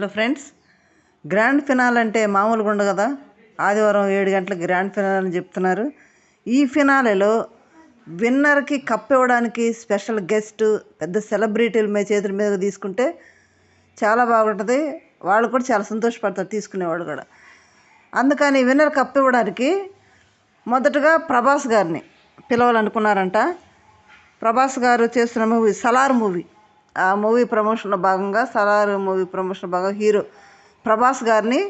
Hello friends grand phenol అంటే మామూలుగా ఉండదు కదా? ఆదివారం ఏడు గంటలకు గ్రాండ్ ఫినాల్ అని చెప్తున్నారు. ఈ ఫినాలేలో విన్నర్కి కప్ ఇవ్వడానికి స్పెషల్ గెస్ట్ పెద్ద సెలబ్రిటీలు మీ చేతుల మీద తీసుకుంటే చాలా బాగుంటుంది. వాళ్ళు కూడా చాలా సంతోషపడతారు తీసుకునేవాడు కూడా. అందుకని విన్నర్ కప్ ఇవ్వడానికి మొదటగా ప్రభాస్ గారిని పిలవాలనుకున్నారంట. ప్రభాస్ గారు చేస్తున్న మూవీ సలార్ మూవీ. ఆ మూవీ ప్రమోషన్లో భాగంగా సలార్ మూవీ ప్రమోషన్ భాగంగా హీరో ప్రభాస్ గారిని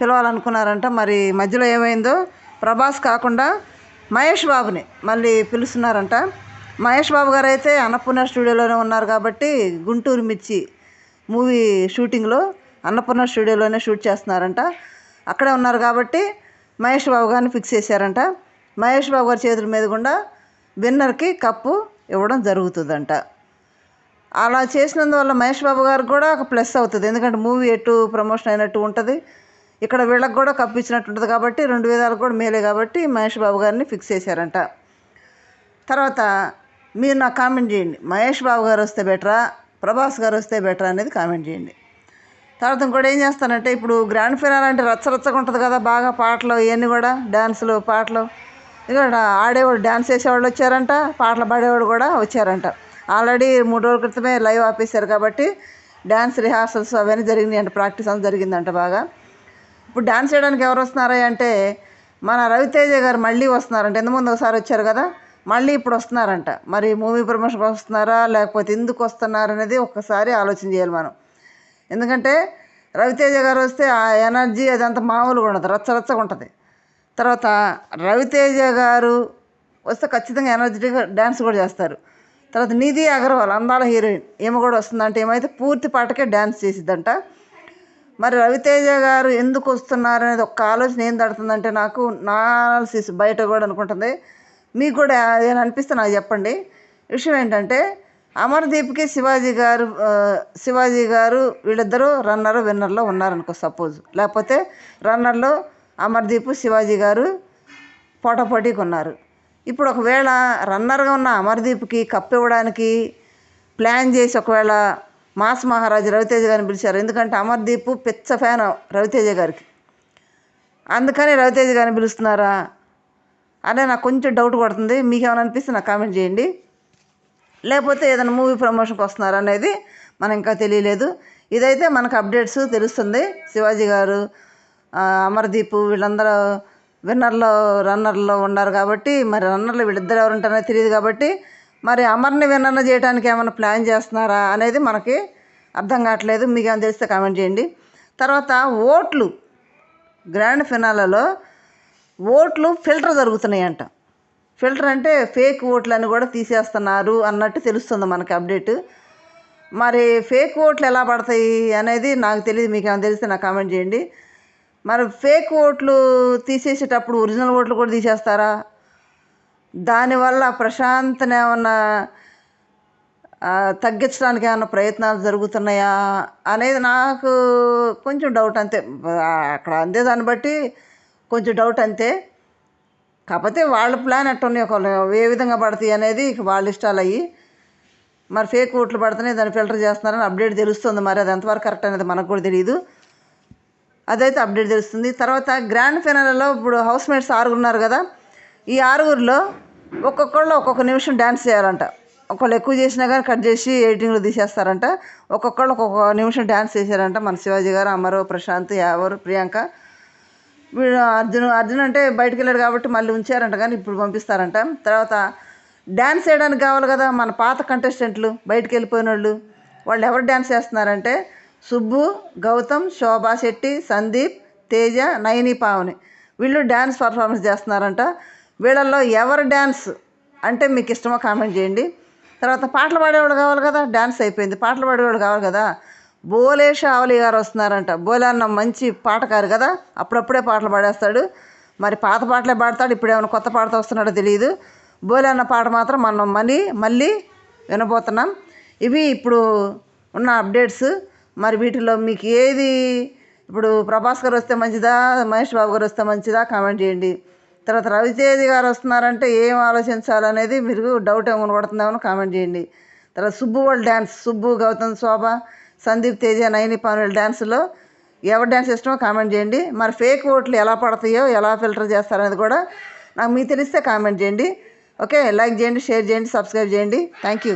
పిలవాలనుకున్నారంట. మరి మధ్యలో ఏమైందో ప్రభాస్ కాకుండా మహేష్ బాబుని మళ్ళీ పిలుస్తున్నారంట. మహేష్ బాబు గారు అయితే అన్నపూర్ణ స్టూడియోలోనే ఉన్నారు కాబట్టి గుంటూరు మిర్చి మూవీ షూటింగ్లో అన్నపూర్ణ స్టూడియోలోనే షూట్ చేస్తున్నారంట. అక్కడే ఉన్నారు కాబట్టి మహేష్ బాబు గారిని ఫిక్స్ చేశారంట. మహేష్ బాబు గారి చేతుల మీద గుండా విన్నర్కి కప్పు ఇవ్వడం జరుగుతుందంట. అలా చేసినందువల్ల మహేష్ బాబు గారికి కూడా ఒక ప్లస్ అవుతుంది. ఎందుకంటే మూవీ ఎటు ప్రమోషన్ అయినట్టు ఉంటుంది. ఇక్కడ వీళ్ళకి కూడా కప్పించినట్టు ఉంటుంది కాబట్టి రెండు విధాలకు కూడా మేలే కాబట్టి మహేష్ బాబు గారిని ఫిక్స్ చేశారంట. తర్వాత మీరు నాకు కామెంట్ చేయండి. మహేష్ బాబు గారు వస్తే బెటరా? ప్రభాస్ గారు వస్తే బెటరా అనేది కామెంట్ చేయండి. తర్వాత ఇంకోటి ఏం చేస్తానంటే ఇప్పుడు గ్రాండ్ ఫినాల్ అంటే రచ్చరచ్చగా ఉంటుంది కదా బాగా పాటలు ఇవన్నీ కూడా డ్యాన్సులు పాటలు. ఇక్కడ ఆడేవాడు డ్యాన్స్ చేసేవాళ్ళు వచ్చారంట పాటలు పాడేవాడు కూడా వచ్చారంట. ఆల్రెడీ మూడు రోజుల క్రితమే లైవ్ ఆపేశారు కాబట్టి డ్యాన్స్ రిహార్సల్స్ అవన్నీ జరిగినాయి అంటే ప్రాక్టీస్ అంతా జరిగిందంట బాగా. ఇప్పుడు డ్యాన్స్ చేయడానికి ఎవరు వస్తున్నారా అంటే మన రవితేజ గారు మళ్ళీ వస్తున్నారంట. ఎంతమంది ఒకసారి వచ్చారు కదా మళ్ళీ ఇప్పుడు వస్తున్నారంట. మరి మూవీ ప్రమోషన్కి వస్తున్నారా లేకపోతే ఎందుకు వస్తున్నారు అనేది ఒక్కసారి ఆలోచన చేయాలి మనం. ఎందుకంటే రవితేజ గారు వస్తే ఆ ఎనర్జీ అదంతా మామూలుగా ఉండదు రచ్చరచ్చగా ఉంటుంది. తర్వాత రవితేజ గారు వస్తే ఖచ్చితంగా ఎనర్జెటిక్గా డ్యాన్స్ కూడా చేస్తారు. తర్వాత నిధి అగర్వాల్ అందాల హీరోయిన్. ఈమె కూడా వస్తుందంటే. ఏమైతే పూర్తి పాటకే డ్యాన్స్ చేసిద్దంట. మరి రవితేజ గారు ఎందుకు వస్తున్నారు అనేది ఒక ఆలోచన ఏం దడుతుందంటే నాకు నా బయట కూడా అనుకుంటుంది. మీకు కూడా ఏమైనా అనిపిస్తే నాకు చెప్పండి. విషయం ఏంటంటే అమర్దీప్కి శివాజీ గారు శివాజీ గారు వీళ్ళిద్దరూ రన్నర్ విన్నర్లో ఉన్నారనుకో సపోజ్. లేకపోతే రన్నర్లో అమర్దీప్ శివాజీ గారు పోటాపోటీకి ఉన్నారు. ఇప్పుడు ఒకవేళ రన్నర్గా ఉన్న అమర్దీప్కి కప్ ఇవ్వడానికి ప్లాన్ చేసి ఒకవేళ మాస్ మహారాజు రవితేజ గారిని పిలిచారు. ఎందుకంటే అమర్దీప్ పిచ్చ ఫ్యాన్ రవితేజ గారికి. అందుకని రవితేజ గారిని పిలుస్తున్నారా అనే నాకు కొంచెం డౌట్ పడుతుంది మీకు ఏమైనా అనిపిస్తే నాకు కామెంట్ చేయండి. లేకపోతే ఏదైనా మూవీ ప్రమోషన్కి వస్తున్నారా అనేది మనకు ఇంకా తెలియలేదు. ఇదైతే మనకు అప్డేట్స్ తెలుస్తుంది. శివాజీ గారు అమర్దీప్ వీళ్ళందరూ విన్నర్లో రన్నర్లో ఉన్నారు కాబట్టి మరి రన్నర్లో వీళ్ళిద్దరు ఎవరు ఉంటారో తెలియదు కాబట్టి మరి అమర్ని విన్నర్ని చేయడానికి ఏమైనా ప్లాన్ చేస్తున్నారా అనేది మనకి అర్థం కావట్లేదు. మీకు ఏమైనా తెలిస్తే కామెంట్ చేయండి. తర్వాత ఓట్లు. గ్రాండ్ ఫినాలలో ఓట్లు ఫిల్టర్ జరుగుతున్నాయంట. ఫిల్టర్ అంటే ఫేక్ ఓట్లని కూడా తీసేస్తున్నారు అన్నట్టు తెలుస్తుంది మనకి అప్డేట్. మరి ఫేక్ ఓట్లు ఎలా పడతాయి అనేది నాకు తెలియదు. మీకు ఏమైనా తెలిస్తే నాకు కామెంట్ చేయండి. మరి ఫేక్ ఓట్లు తీసేసేటప్పుడు ఒరిజినల్ ఓట్లు కూడా తీసేస్తారా? దానివల్ల ప్రశాంతన ఏమన్నా తగ్గించడానికి ఏమైనా ప్రయత్నాలు జరుగుతున్నాయా అనేది నాకు కొంచెం డౌట్ అంతే. అక్కడ అందే దాన్ని బట్టి కొంచెం డౌట్ అంతే. కాకపోతే వాళ్ళ ప్లాన్ ఎట్టున్నాయి ఒక ఏ విధంగా పడతాయి అనేది వాళ్ళ ఇష్టాలు అయ్యి మరి ఫేక్ ఓట్లు పడుతున్నాయి దాన్ని ఫిల్టర్ చేస్తున్నారని అప్డేట్ తెలుస్తుంది మరి అది ఎంతవరకు కరెక్ట్ అనేది మనకు కూడా తెలియదు అదైతే అప్డేట్ తెలుస్తుంది. తర్వాత గ్రాండ్ ఫినాలలో ఇప్పుడు హౌస్ మేట్స్ ఆరుగురు ఉన్నారు కదా ఈ ఆరుగురిలో ఒక్కొక్కళ్ళు ఒక్కొక్క నిమిషం డ్యాన్స్ చేయాలంట. ఒకళ్ళు ఎక్కువ చేసినా కానీ కట్ చేసి ఎడిటింగ్లో తీసేస్తారంట. ఒక్కొక్కళ్ళు ఒక్కొక్క నిమిషం డ్యాన్స్ చేశారంట మన శివాజీ గారు అమరు ప్రశాంత్ యావరు ప్రియాంక. వీడు అర్జున్ అర్జున్ అంటే బయటికి వెళ్ళాడు కాబట్టి మళ్ళీ ఉంచారంట కానీ ఇప్పుడు పంపిస్తారంట. తర్వాత డ్యాన్స్ చేయడానికి కావాలి కదా మన పాత కంటెస్టెంట్లు బయటికి వెళ్ళిపోయిన వాళ్ళు వాళ్ళు ఎవరు డ్యాన్స్ చేస్తున్నారంటే సుబ్బు గౌతమ్ శోభా శెట్టి సందీప్ తేజ నయని పావని. వీళ్ళు డ్యాన్స్ పర్ఫార్మెన్స్ చేస్తున్నారంట. వీళ్ళల్లో ఎవరు డ్యాన్స్ అంటే మీకు ఇష్టమో కామెంట్ చేయండి. తర్వాత పాటలు పాడేవాడు కావాలి కదా డ్యాన్స్ అయిపోయింది. పాటలు పాడేవాడు కావాలి కదా. బోలే షావలి గారు వస్తున్నారంట. బోలే అన్న మంచి పాటకారు కదా అప్పుడప్పుడే పాటలు పాడేస్తాడు. మరి పాత పాటలే పాడతాడు ఇప్పుడు ఏమైనా కొత్త పాటతో వస్తున్నాడో తెలియదు. బోలే అన్న పాట మాత్రం మనం మళ్ళీ మళ్ళీ వినబోతున్నాం. ఇవి ఇప్పుడు ఉన్న అప్డేట్స్. మరి వీటిలో మీకు ఏది? ఇప్పుడు ప్రభాస్ గారు వస్తే మంచిదా? మహేష్ బాబు గారు వస్తే మంచిదా? కామెంట్ చేయండి. తర్వాత రవితేజ గారు వస్తున్నారంటే ఏం ఆలోచించాలనేది మీరు డౌట్ ఏమైనా పడుతుందేమో కామెంట్ చేయండి. తర్వాత సుబ్బు వాళ్ళ డ్యాన్స్ సుబ్బు గౌతమ్ శోభ సందీప్ తేజ నైని పానుల డ్యాన్స్లో ఎవరి డ్యాన్స్ ఇష్టమో కామెంట్ చేయండి. మరి ఫేక్ ఓట్లు ఎలా పడతాయో ఎలా ఫిల్టర్ చేస్తారనేది కూడా నాకు మీకు తెలిస్తే కామెంట్ చేయండి. ఓకే లైక్ చేయండి షేర్ చేయండి సబ్స్క్రైబ్ చేయండి. Thank you